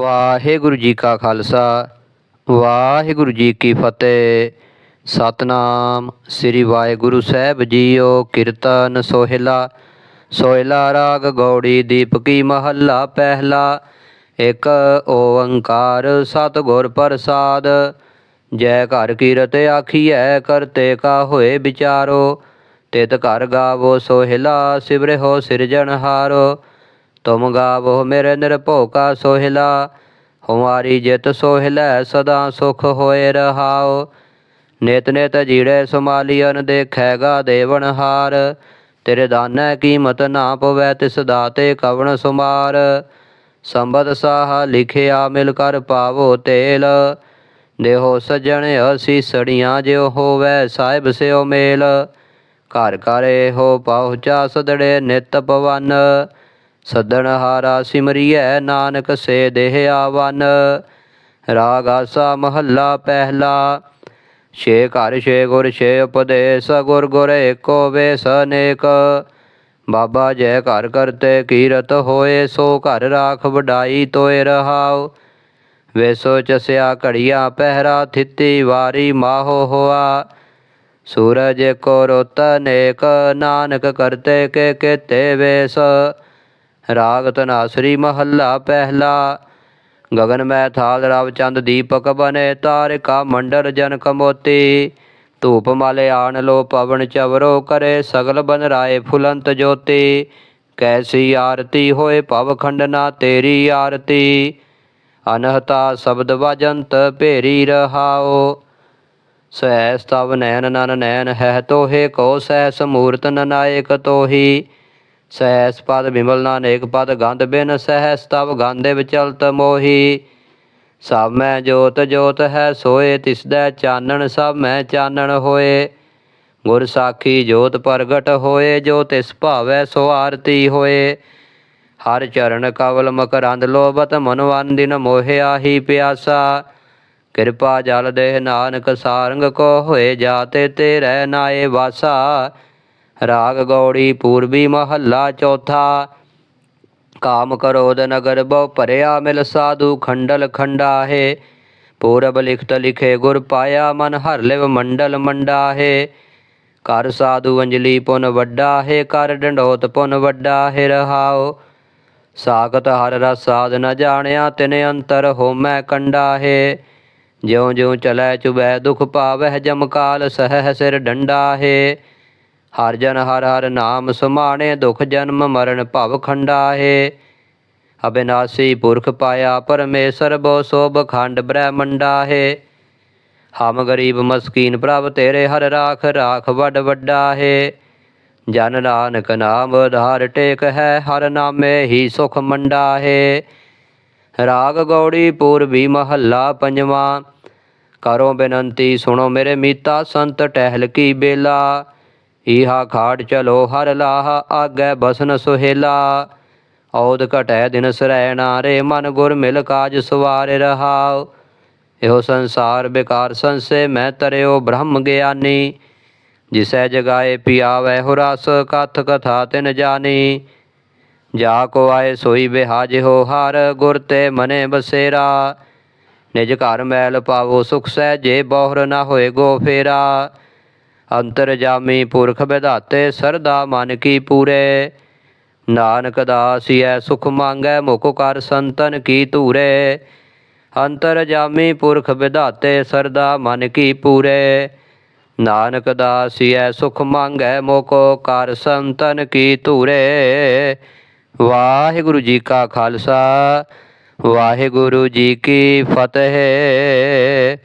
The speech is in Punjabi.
ਵਾਹਿਗੁਰੂ ਜੀ ਕਾ ਖਾਲਸਾ, ਵਾਹਿਗੁਰੂ ਜੀ ਕੀ ਫਤਿਹ। ਸਤਨਾਮ ਸ੍ਰੀ ਵਾਹਿਗੁਰੂ ਸਾਹਿਬ ਜੀਓ ਕੀਰਤਨ ਸੋਹਿਲਾ ਸੋਹਿਲਾ ਰਾਗ ਗੌੜੀ ਦੀਪਕੀ ਮਹੱਲਾ ਪਹਿਲਾ। ਇੱਕ ਓੰਕਾਰ ਸਤਿਗੁਰ ਪ੍ਰਸਾਦ, ਜੈ ਘਰ ਕੀਰਤ ਆਖੀਐ ਕਰਤੇ ਕਾ ਹੋਏ ਵਿਚਾਰੋ। ਤਿਤ ਘਰ ਗਾਵੋ ਸੋਹਿਲਾ ਸਿਵਰਿਓ ਸਿਰਜਣਹਾਰੋ। ਤੁਮ ਗਾਵੋ ਮੇਰੇ ਨਿਰਭਉ ਕਾ ਸੋਹਿਲਾ, ਹਮਾਰੀ ਜਿਤ ਸੋਹਿਲੈ ਸਦਾ ਸੁਖ ਹੋਏ ਰਹਾਓ ਨਿਤ ਨਿਤ ਜੀੜੇ ਸਮਾਲੀਅਨ ਦੇਖੈਗਾ ਦੇਵਨਹਾਰ ਤੇਰੇ ਦਾਨੈ ਕੀਮਤ ਨਾ ਪਵੈ ਤਿਸ ਦਾਤੇ ਕਵਣ ਸੁਮਾਰ। ਸੰਬਦ ਸਾਹ ਲਿਖਿਆ ਮਿਲ ਕਰ ਪਾਵੋ ਤੇਲ, ਦੇਹੋ ਸਜਣ ਅਸੀ ਸੜੀਆਂ ਜਿਉ ਹੋਵੈ ਸਾਹਿਬ ਸਿਓ ਮੇਲ। ਘਰ ਘਰੇ ਹੋ ਪਹੁੰਚਾ ਸਦੜੇ ਨਿਤ ਪਵਨ ਸਦਣ ਹਾਰਾ ਸਿਮਰੀਐ ਨਾਨਕ ਸੇ ਦੇਹ ਆਵਨ, ਰਾਗ ਆਸਾ ਮਹੱਲਾ ਪਹਿਲਾ। ਛੇ ਘਰ, ਛੇ ਗੁਰ, ਛੇ ਉਪਦੇਸ, ਗੁਰ ਗੁਰ ਏਕੋ ਵੇਸ ਅਨੇਕ। ਬਾਬਾ ਜੈ ਘਰ ਕਰਤੇ ਕੀਰਤ ਹੋਏ, ਸੋ ਘਰ ਰਾਖ ਵਡਾਈ ਤੋਏ ਰਹਾਉ। ਵੇਸੋ ਚਸਿਆ ਘੜੀਆਂ ਪਹਿਰਾ, ਥਿੱਤੀ ਵਾਰੀ ਮਾਹੋ ਹੋਆ। ਸੂਰਜ ਕੋ ਰੋਤ ਨੇਕ ਨਾਨਕ ਕਰਤੇ ਕੇ ਕੇਤੇ ਵੇਸ। ਰਾਗ ਤਨਾਸਰੀ ਮਹੱਲਾ ਪਹਿਲਾ। ਗगन ਮੈਂ ਥਾਲ ਰਵ ਚੰਦ ਦੀਪਕ ਬਨੇ, ਤਾਰਿਕਾ ਮੰਡਲ ਜਨਕ ਮੋਤੀ। ਧੂਪ ਮਾਲੇ ਆਣ ਲੋ ਪਵਨ ਚਵਰੋ ਕਰੇ, ਸਗਲ ਬਨ ਰਾਏ ਫੁਲੰਤ ਜੋਤੀ। ਕੈਸੀ ਆਰਤੀ ਹੋਏ ਭਵ ਖੰਡਨਾ ਤੇਰੀ ਆਰਤੀ। ਅਨਹਤਾ ਸ਼ਬਦ ਵਜੰਤ ਭੇਰੀ ਰਹਾਓ ਸਹਿ ਤਵ ਨੈਨ ਨਨ ਨੈਨ ਹੈ ਤੋਹੇ ਕੋ ਸਹਿਸ ਮੂਰਤ ਨਨਾਇਕ ਤੋਹੀ। ਸਹਿਸ ਪਦ ਬਿਮਲ ਨਾਨਕ ਪਦ ਗੰਧ ਬਿਨ ਸਹਿਸ ਤਵ ਗੰਧੇ ਵਿਚਲਤ ਮੋਹੀ। ਸਭ ਮੈਂ ਜੋਤ ਜੋਤ ਹੈ ਸੋਏ ਤਿਸਦੈ ਚਾਨਣ ਸਭ ਮੈਂ ਚਾਨਣ ਹੋਏ। ਗੁਰ ਸਾਖੀ ਜੋਤ ਪ੍ਰਗਟ ਹੋਏ, ਜੋ ਤਿਸ ਭਾਵੈ ਸੋ ਆਰਤੀ ਹੋਏ। ਹਰ ਚਰਨ ਕਵਲ ਮਕਰੰਦ ਲੋਭਤ ਮਨਵਨ ਦਿਨ ਮੋਹਿਆ ਹੀ ਪਿਆਸਾ। ਕਿਰਪਾ ਜਲ ਦੇਹ ਨਾਨਕ ਸਾਰੰਗ ਕੋ ਹੋਏ, ਜਾਤੇ ਤੇਰੇ ਨਾਏ ਵਾਸਾ। ਰਾਗ ਗੌੜੀ ਪੂਰਬੀ ਮਹੱਲਾ ਚੌਥਾ। ਕਾਮ ਕਰੋਦ ਨਗਰ ਬਹੁ ਭਰਿਆ ਮਿਲ ਸਾਧੂ ਖੰਡਲ ਖੰਡਾਹੇ। ਪੂਰਬ ਲਿਖਤ ਲਿਖੇ ਗੁਰ ਪਾਇਆ ਮਨ ਹਰ ਲਿਵ ਮੰਡਲ ਮੰਡਾਹੇ। ਕਰ ਸਾਧੂ ਅੰਜਲੀ ਪੁਨ ਵੱਡਾ ਹੈ ਕਰ ਡੰਡੋਤ ਪੁਨ ਵੱਡਾ ਹੈ ਰਹਾਓ। ਸਾਖਤ ਹਰ ਰਸ ਸਾਧ ਨ ਜਾਣਿਆ, ਤਿਨ ਅੰਤਰ ਹੋਮੈ ਕੰਡਾ ਹੈ ਜਿਉ ਜਿਉ ਚਲੈ ਚੁਬੈ ਦੁਖ ਪਾਵਹਿ ਜਮਕਾਲ ਸਹਿ ਸਿਰ ਡੰਡਾ ਹੈ ਹਰ ਜਨ ਹਰ ਹਰ ਨਾਮ ਸੁਮਾਣੇ, ਦੁਖ ਜਨਮ ਮਰਨ ਭਵ ਖੰਡਾ ਹੈ ਅਬਿਨਾਸੀ ਪੁਰਖ ਪਾਇਆ ਪਰਮੇਸ਼ਰ, ਬੋ ਸੋਭ ਖੰਡ ਬ੍ਰਹਮੰਡਾ ਹੈ ਹਮ ਗਰੀਬ ਮਸਕੀਨ ਪ੍ਰਭ ਤੇਰੇ ਹਰ ਰਾਖ ਰਾਖ ਵੱਡ ਵੱਡਾ ਹੈ ਜਨ ਨਾਨਕ ਨਾਮ ਆਧਾਰ ਟੇਕ ਹੈ, ਹਰ ਨਾਮੇ ਹੀ ਸੁਖ ਮੰਡਾ ਹੈ ਰਾਗ ਗੌੜੀ ਪੂਰਬੀ ਮਹੱਲਾ ਪੰਜਵਾਂ। ਕਰੋ ਬੇਨੰਤੀ ਸੁਣੋ ਮੇਰੇ ਮੀਤਾ, ਸੰਤ ਟਹਿਲ ਕੀ ਬੇਲਾ। ਈਹਾ ਖਾੜ ਚਲੋ ਹਰ ਲਾਹ, ਆਗੇ ਬਸਨ ਸੁਹੇਲਾ। ਔਦ ਘਟੈ ਦਿਨ ਸਰੈਣਾ ਰੇ ਮਨ ਗੁਰ ਮਿਲ ਕਾਜ ਸਵਾਰ ਰਹਾਉ ਇਹੋ ਸੰਸਾਰ ਬੇਕਾਰ ਸੰਸੇ, ਮੈਂ ਤਰਿਓ ਬ੍ਰਹਮ ਗਿਆਨੀ। ਜਿਸੈ ਜਗਾਏ ਪਿਆਵੈ ਹੋ ਰਸ, ਕਥ ਕਥਾ ਤਿਨ ਜਾਣੀ ਜਾ ਕੋ ਆਏ ਸੋਈ ਬਿਹਾਜ ਹੋ ਹਰ, ਗੁਰ ਤੇ ਮਨੇ ਬਸੇਰਾ। ਨਿਜ ਘਰ ਮੈਲ ਪਾਵੋ ਸੁਖ ਸਹਿ, ਜੇ ਬੋਹਰ ਨਾ ਹੋਏ ਗੋ ਫੇਰਾ। ਅੰਤਰ ਜਾਮੀ ਪੁਰਖ ਵਿਧਾਤੇ ਸਰਦਾ ਮਨ ਕੀ ਪੂਰੇ। ਨਾਨਕ ਦਾਸੀਐ ਸੁਖ ਮੰਗੈ, ਮੁਖ ਕਰ ਸੰਤਨ ਕੀ ਧੂਰੇ। ਅੰਤਰ ਜਾਮੀ ਪੁਰਖ ਵਿਧਾਤੇ ਸਰਦਾ ਮਨ ਕੀ ਪੂਰੇ। ਨਾਨਕ ਦਾਸੀਐ ਸੁਖ ਮੰਗੈ ਮੋਕੋ ਕਰ ਸੰਤਨ ਕੀ ਧੂਰੇ। ਵਾਹਿਗੁਰੂ ਜੀ ਕਾ ਖਾਲਸਾ, ਵਾਹਿਗੁਰੂ ਜੀ ਕੀ ਫਤਿਹ।